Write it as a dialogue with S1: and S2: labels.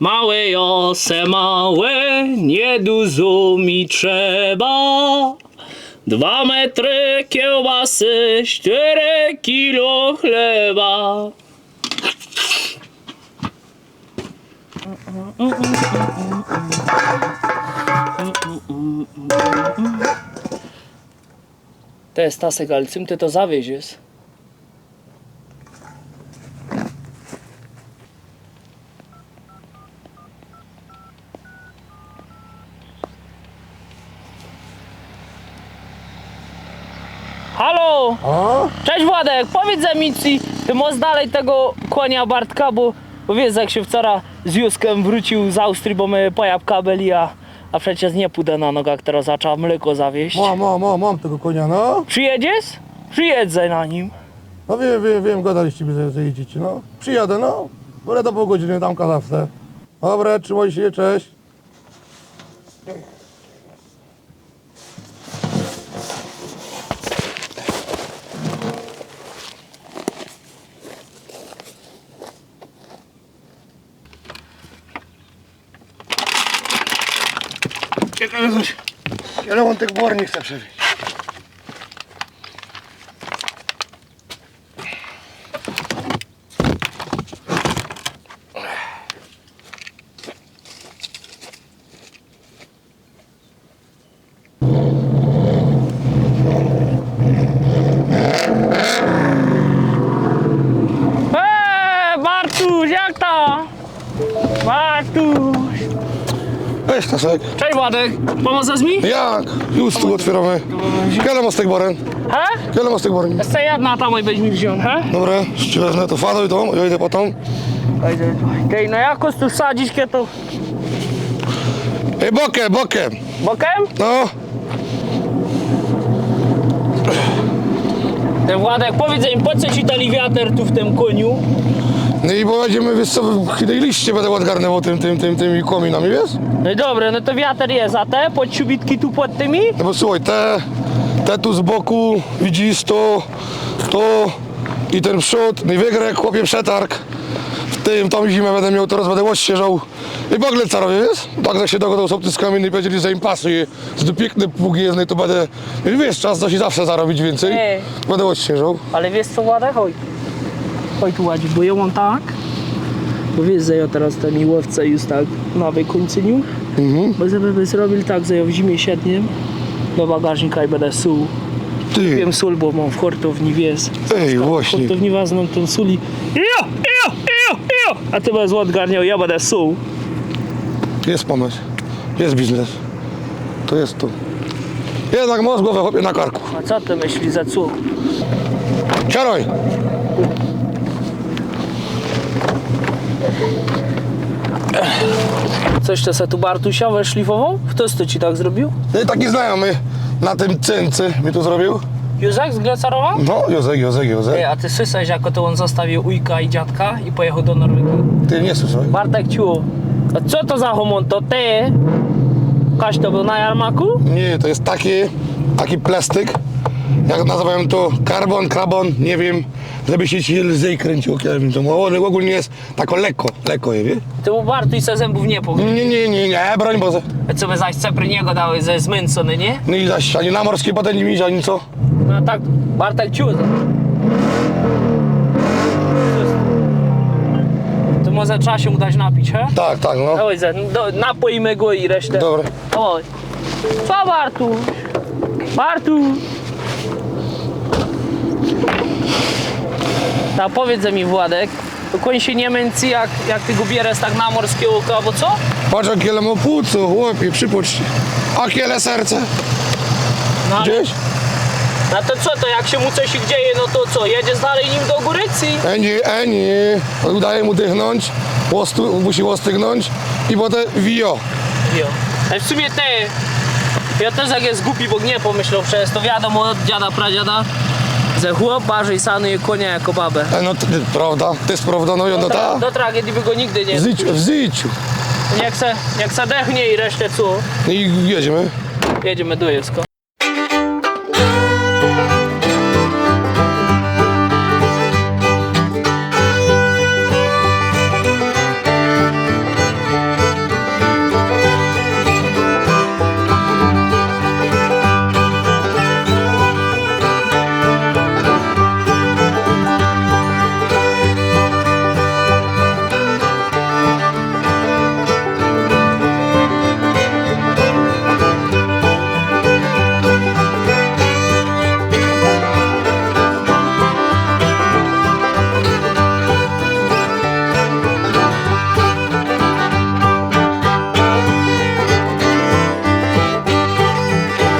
S1: Małe jose małe, nie dużo mi trzeba. Dwa metry kiełbasy, cztery kilo chleba. To jest Tasek, ale czym ty to zawieziesz? Halo! Cześć Władek, powiedz mi, ci, ty możesz dalej tego konia Bartka, bo, bo wiesz jak się wczoraj z Juskiem wrócił z Austrii, bo my po jabłka byli, a, a przecież nie pójdę na nogach, teraz zaczęła mleko zawieść.
S2: mam, mam, mam, mam tego konia, no.
S1: Przyjedziesz? Przyjedzę na nim.
S2: No wiem, wiem, wiem, gadaliście mi, że, że jedziecie, no. Przyjadę, no. Będę do pół godziny tam zawsze. Dobra, trzymaj się, cześć. Ciekawe coś. Ile on tych bor nie chce przewieźć.
S1: Eee, Bartuś, jak to? Bartuś.
S2: Weź Tasek.
S1: Cześć Władek, pomożesz mi?
S2: Jak? Już tu otwieramy. Kiedy masz tych boren?
S1: He?
S2: Kiedy masz tych boren?
S1: Jeszcze jedna tam weź mi wziąć, he?
S2: Dobra, jeszcze wezmę to faduj tą, ja idę po tą.
S1: Okej, no jakoś tu wsadzić kie to
S2: Ej, bokiem, bokiem.
S1: bokiem?
S2: No,
S1: Ten Władek, powiedz im, po co ci ten wiatr tu w tym koniu?
S2: No i będziemy, wiesz co, tej liście będę odgarnęło tym, tym, tym, tymi kominami, wiesz?
S1: No i dobra, no to wiatr jest, a te podciubitki tu pod tymi?
S2: No bo słuchaj, te, te tu z boku, widzisz, to, to i ten przód, no i wygrek, chłopie przetarg. W tym, tą zimę będę miał, teraz będę łościeżał. I w ogóle co robię, wiesz? Tak jak się dogadał z obcyskami i powiedzieli, że im pasuje, to piękny pług jest, no i to będę, wiesz, czas się zawsze zarobić więcej.
S1: Ej.
S2: Będę łościeżał.
S1: Ale wiesz co Władek? Chodź. Bo ja mam tak. Bo wiesz, że ja teraz ten miłowce już tak na wykończeniu.
S2: Mhm.
S1: Bo żeby zrobił tak, że ja w zimie siedniem do bagażnika i będę suł.
S2: Ty,
S1: Wiem sól, bo mam w hortowni, wiesz.
S2: ej, właśnie.
S1: Hortowni wezmą tą sól i jo, jo, jo, jo. A ty będziesz odgarniał, ja będę suł.
S2: Jest pomysł, jest biznes. To jest to. Jednak masz głowę chłopie na karku.
S1: A co ty myślisz za co?
S2: Siadaj!
S1: Coś to se tu Bartusiowe szlifował? Ktoś to ci tak zrobił?
S2: No i taki znajomy na tym cyncy mi to zrobił.
S1: Józek z Glecarowa?
S2: No, Józek, Józek, Józek.
S1: A ty słyszałeś, jako to on zostawił ujka i dziadka i pojechał do Norwegii?
S2: Ty nie słyszałeś?
S1: Bartek ciu, a co to za homon to ty? Kaś to był na jarmaku?
S2: Nie, to jest taki, taki plastyk, jak nazywają to karbon, krabon, nie wiem, żeby się ci lżej kręciło, ja wiem, to on ogólnie jest tako lekko, lekko je, wie?
S1: Ty mu Bartuś se zębów nie pogryzł.
S2: Nie, nie, nie, nie, broń Boże.
S1: A co by zaś Cepryniego dały ze zmęcony, nie?
S2: No i zaś, ani na morskie potem nie mieć, ani co.
S1: No tak, Bartek ciu. To może trzeba się udać napić, he?
S2: Tak, tak, no.
S1: Dawaj, ze, do, go i resztę.
S2: Dobra.
S1: Oj. Co Bartuś? Bartuś! Ta powiedz mi Władek, to koń się nie męci jak, jak ty go bierzesz tak na morskie oko, albo co?
S2: Patrz, jakie mu płuco, chłopie, przypuść. A kiele serce.
S1: No, ale-
S2: Gdzieś?
S1: no to co, to jak się mu coś dzieje, no to co, jedziesz dalej nim do Górycji?
S2: E nie, e nie. Udaje mu dychnąć, łostu, musi łostygnąć i potem wio.
S1: Jo. Ale w sumie te, ja też jak jest głupi, bo nie pomyślał przez to wiadomo od dziada, pradziada, że chłop bardziej sanuje konia jako babę.
S2: E, no, to, prawda, to jest prawda, no, no
S1: Do, tra-
S2: ta.
S1: do tragedii by go nigdy nie
S2: W życiu, w życiu.
S1: Niech se, niech se dechnie i resztę co?
S2: No I jedziemy.
S1: Jedziemy do.